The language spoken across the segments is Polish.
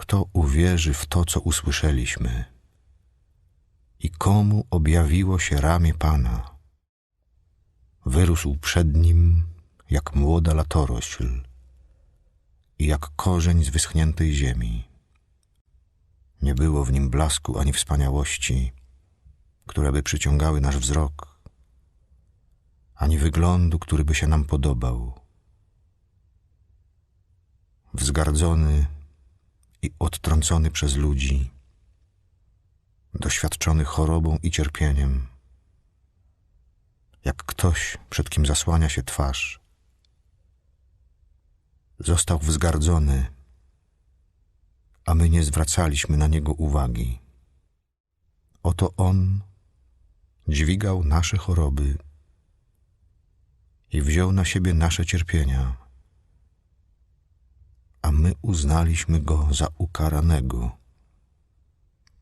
Kto uwierzy w to, co usłyszeliśmy? I komu objawiło się ramię Pana? Wyrósł przed nim jak młoda latorośl i jak korzeń z wyschniętej ziemi. Nie było w nim blasku ani wspaniałości, które by przyciągały nasz wzrok, ani wyglądu, który by się nam podobał. Wzgardzony i odtrącony przez ludzi, doświadczony chorobą i cierpieniem, jak ktoś, przed kim zasłania się twarz, został wzgardzony, a my nie zwracaliśmy na niego uwagi. Oto on dźwigał nasze choroby i wziął na siebie nasze cierpienia, a my uznaliśmy go za ukaranego,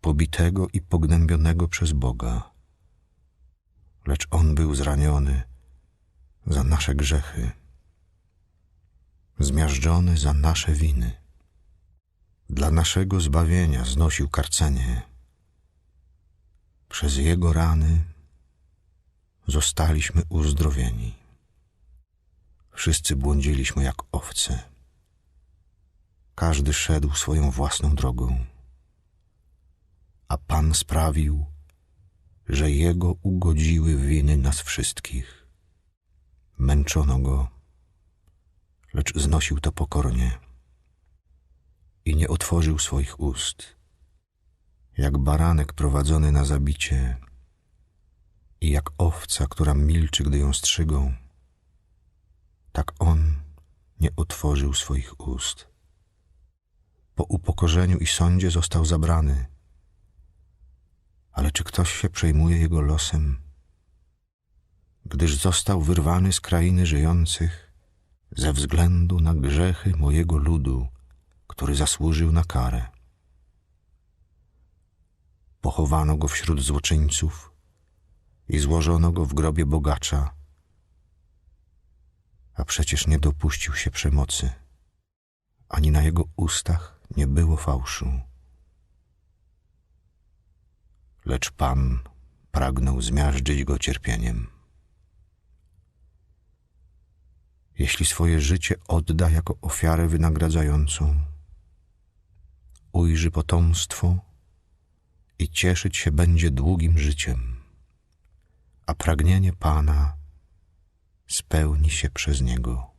pobitego i pognębionego przez Boga. Lecz on był zraniony za nasze grzechy, zmiażdżony za nasze winy. Dla naszego zbawienia znosił karcenie. Przez jego rany zostaliśmy uzdrowieni. Wszyscy błądziliśmy jak owce. Każdy szedł swoją własną drogą. A Pan sprawił, że Jego ugodziły winy nas wszystkich. Męczono Go, lecz znosił to pokornie i nie otworzył swoich ust. Jak baranek prowadzony na zabicie i jak owca, która milczy, gdy ją strzygą, tak on nie otworzył swoich ust. Po upokorzeniu i sądzie został zabrany. Ale czy ktoś się przejmuje jego losem? Gdyż został wyrwany z krainy żyjących ze względu na grzechy mojego ludu, który zasłużył na karę. Pochowano go wśród złoczyńców i złożono go w grobie bogacza, a przecież nie dopuścił się przemocy, ani na jego ustach nie było fałszu. Lecz Pan pragnął zmiażdżyć go cierpieniem. Jeśli swoje życie odda jako ofiarę wynagradzającą, ujrzy potomstwo i cieszyć się będzie długim życiem, a pragnienie Pana spełni się przez niego.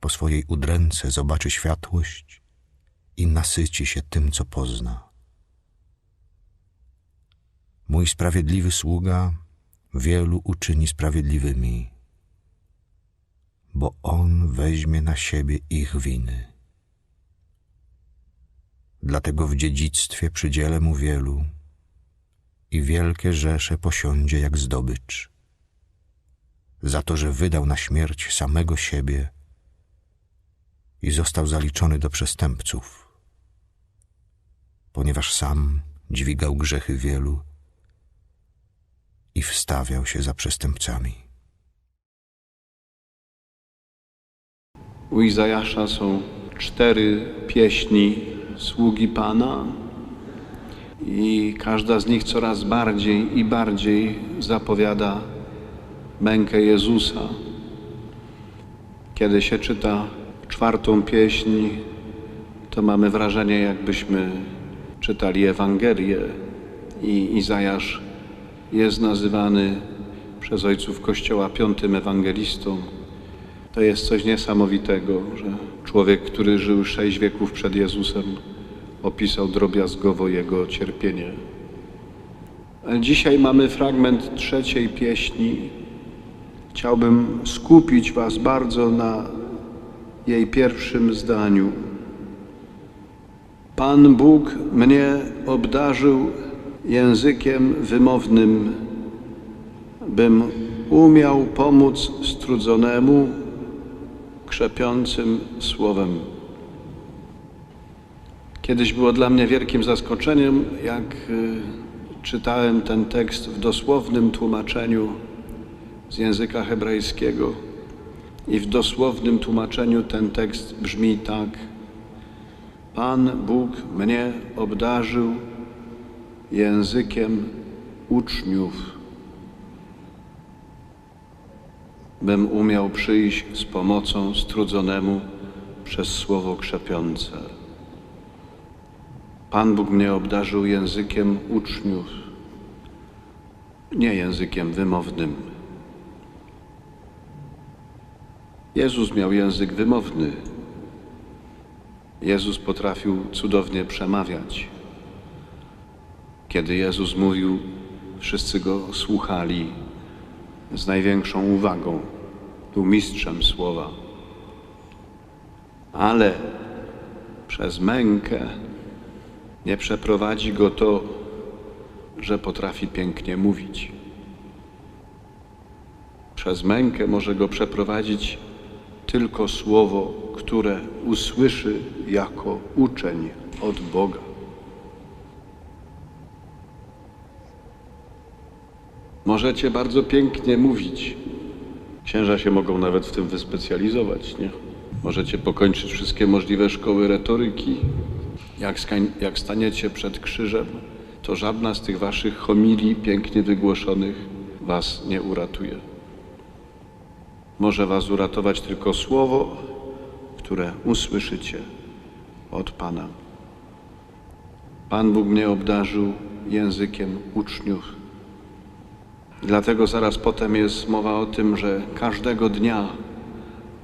Po swojej udręce zobaczy światłość i nasyci się tym, co pozna. Mój sprawiedliwy sługa wielu uczyni sprawiedliwymi, bo on weźmie na siebie ich winy. Dlatego w dziedzictwie przydzielę mu wielu i wielkie rzesze posiądzie jak zdobycz. Za to, że wydał na śmierć samego siebie i został zaliczony do przestępców, ponieważ sam dźwigał grzechy wielu i wstawiał się za przestępcami. U Izajasza są cztery pieśni sługi Pana i każda z nich coraz bardziej i bardziej zapowiada mękę Jezusa. Kiedy się czyta czwartą pieśń, to mamy wrażenie, jakbyśmy czytali Ewangelię i Izajasz jest nazywany przez ojców Kościoła piątym ewangelistą. To jest coś niesamowitego, że człowiek, który żył sześć wieków przed Jezusem, opisał drobiazgowo jego cierpienie. Dzisiaj mamy fragment trzeciej pieśni. Chciałbym skupić Was bardzo na jej pierwszym zdaniu. Pan Bóg mnie obdarzył językiem wymownym, bym umiał pomóc strudzonemu krzepiącym słowem. Kiedyś było dla mnie wielkim zaskoczeniem, jak y, czytałem ten tekst w dosłownym tłumaczeniu z języka hebrajskiego. I w dosłownym tłumaczeniu ten tekst brzmi tak: Pan Bóg mnie obdarzył językiem uczniów, bym umiał przyjść z pomocą strudzonemu przez słowo krzepiące. Pan Bóg mnie obdarzył językiem uczniów, nie językiem wymownym. Jezus miał język wymowny. Jezus potrafił cudownie przemawiać. Kiedy Jezus mówił, wszyscy go słuchali z największą uwagą. Był mistrzem słowa. Ale przez mękę nie przeprowadzi go to, że potrafi pięknie mówić. Przez mękę może go przeprowadzić tylko słowo, które usłyszy jako uczeń od Boga. Możecie bardzo pięknie mówić. Księża się mogą nawet w tym wyspecjalizować, nie? Możecie pokończyć wszystkie możliwe szkoły retoryki. Jak, jak staniecie przed krzyżem, to żadna z tych waszych homilii pięknie wygłoszonych was nie uratuje. Może was uratować tylko słowo, które usłyszycie od Pana. Pan Bóg mnie obdarzył językiem uczniów. Dlatego zaraz potem jest mowa o tym, że każdego dnia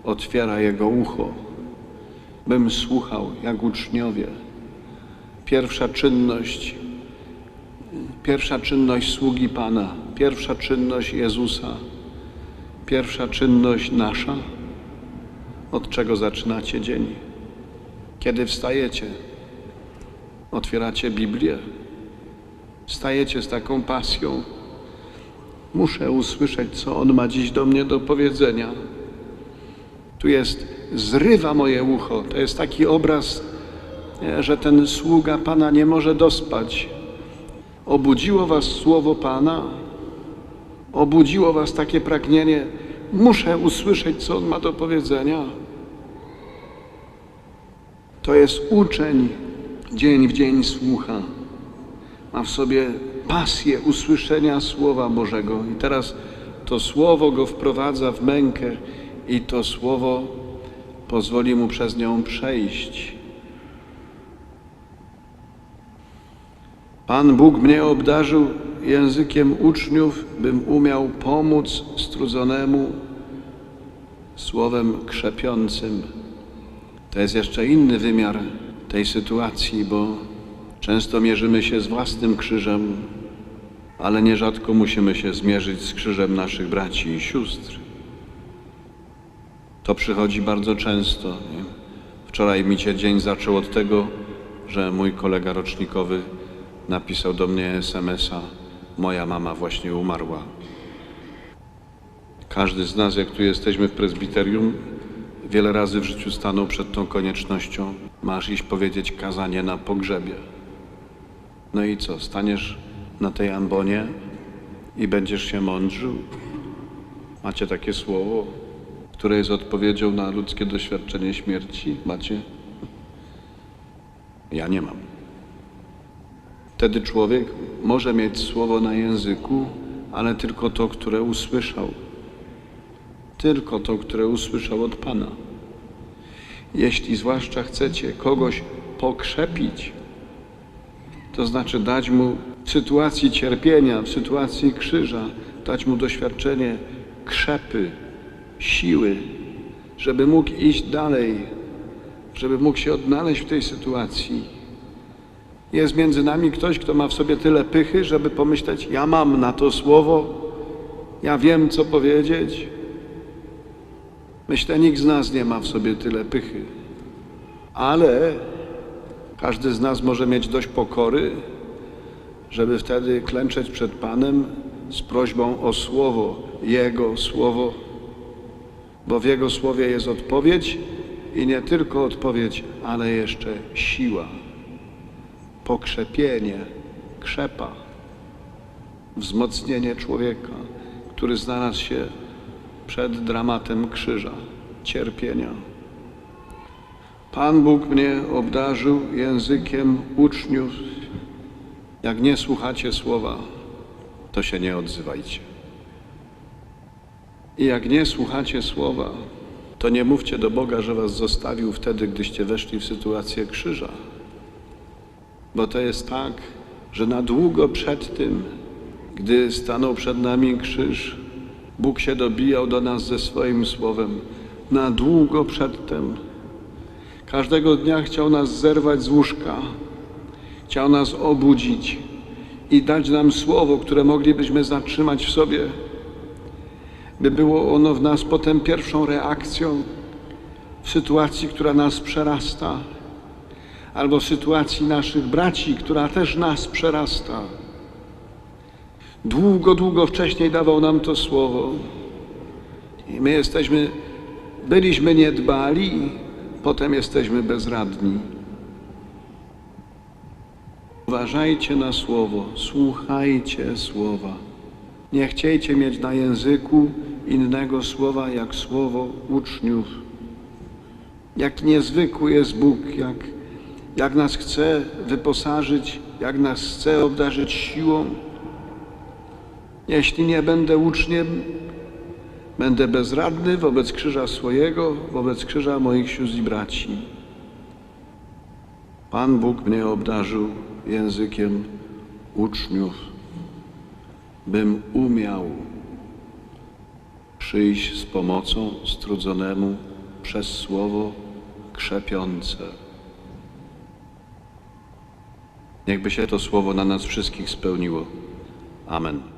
otwiera jego ucho, bym słuchał jak uczniowie. Pierwsza czynność, pierwsza czynność sługi Pana, pierwsza czynność Jezusa, pierwsza czynność nasza. Od czego zaczynacie dzień? Kiedy wstajecie? Otwieracie Biblię? Wstajecie z taką pasją. Muszę usłyszeć, co On ma dziś do mnie do powiedzenia. Tu jest, zrywa moje ucho. To jest taki obraz, nie, że ten sługa Pana nie może dospać. Obudziło was słowo Pana, obudziło was takie pragnienie. Muszę usłyszeć, co On ma do powiedzenia. To jest uczeń, dzień w dzień słucha. Ma w sobie pasję usłyszenia Słowa Bożego. I teraz to Słowo go wprowadza w mękę i to Słowo pozwoli mu przez nią przejść. Pan Bóg mnie obdarzył językiem uczniów, bym umiał pomóc strudzonemu słowem krzepiącym. To jest jeszcze inny wymiar tej sytuacji, bo często mierzymy się z własnym krzyżem, ale nierzadko musimy się zmierzyć z krzyżem naszych braci i sióstr. To przychodzi bardzo często. Nie? Wczoraj mi się dzień zaczął od tego, że mój kolega rocznikowy napisał do mnie SMS-a: Moja mama właśnie umarła. Każdy z nas, jak tu jesteśmy w prezbiterium, wiele razy w życiu stanął przed tą koniecznością. Masz iść powiedzieć kazanie na pogrzebie. No i co, staniesz na tej ambonie i będziesz się mądrzył? Macie takie słowo, które jest odpowiedzią na ludzkie doświadczenie śmierci? Macie? Ja nie mam. Wtedy człowiek może mieć słowo na języku, ale tylko to, które usłyszał. Tylko to, które usłyszał od Pana. Jeśli zwłaszcza chcecie kogoś pokrzepić, to znaczy dać mu w sytuacji cierpienia, w sytuacji krzyża, dać mu doświadczenie krzepy, siły, żeby mógł iść dalej, żeby mógł się odnaleźć w tej sytuacji. Jest między nami ktoś, kto ma w sobie tyle pychy, żeby pomyśleć: Ja mam na to słowo, ja wiem, co powiedzieć. Myślę, nikt z nas nie ma w sobie tyle pychy, ale każdy z nas może mieć dość pokory, żeby wtedy klęczeć przed Panem z prośbą o słowo, Jego słowo, bo w Jego słowie jest odpowiedź i nie tylko odpowiedź, ale jeszcze siła, pokrzepienie, krzepa, wzmocnienie człowieka, który znalazł się przed dramatem krzyża, cierpienia. Pan Bóg mnie obdarzył językiem uczniów. Jak nie słuchacie słowa, to się nie odzywajcie. I jak nie słuchacie słowa, to nie mówcie do Boga, że was zostawił wtedy, gdyście weszli w sytuację krzyża. Bo to jest tak, że na długo przed tym, gdy stanął przed nami krzyż, Bóg się dobijał do nas ze swoim słowem. Na długo przedtem. Każdego dnia chciał nas zerwać z łóżka, chciał nas obudzić i dać nam słowo, które moglibyśmy zatrzymać w sobie, by było ono w nas potem pierwszą reakcją w sytuacji, która nas przerasta, albo sytuacji naszych braci, która też nas przerasta. Długo, długo wcześniej dawał nam to słowo. I my jesteśmy, byliśmy niedbali, potem jesteśmy bezradni. Uważajcie na słowo, słuchajcie słowa. Nie chciejcie mieć na języku innego słowa jak słowo uczniów. Jak niezwykły jest Bóg, jak, jak nas chce wyposażyć, jak nas chce obdarzyć siłą. Jeśli nie będę uczniem, będę bezradny wobec krzyża swojego, wobec krzyża moich sióstr i braci. Pan Bóg mnie obdarzył językiem uczniów, bym umiał przyjść z pomocą strudzonemu przez słowo krzepiące. Niechby się to słowo na nas wszystkich spełniło. Amen.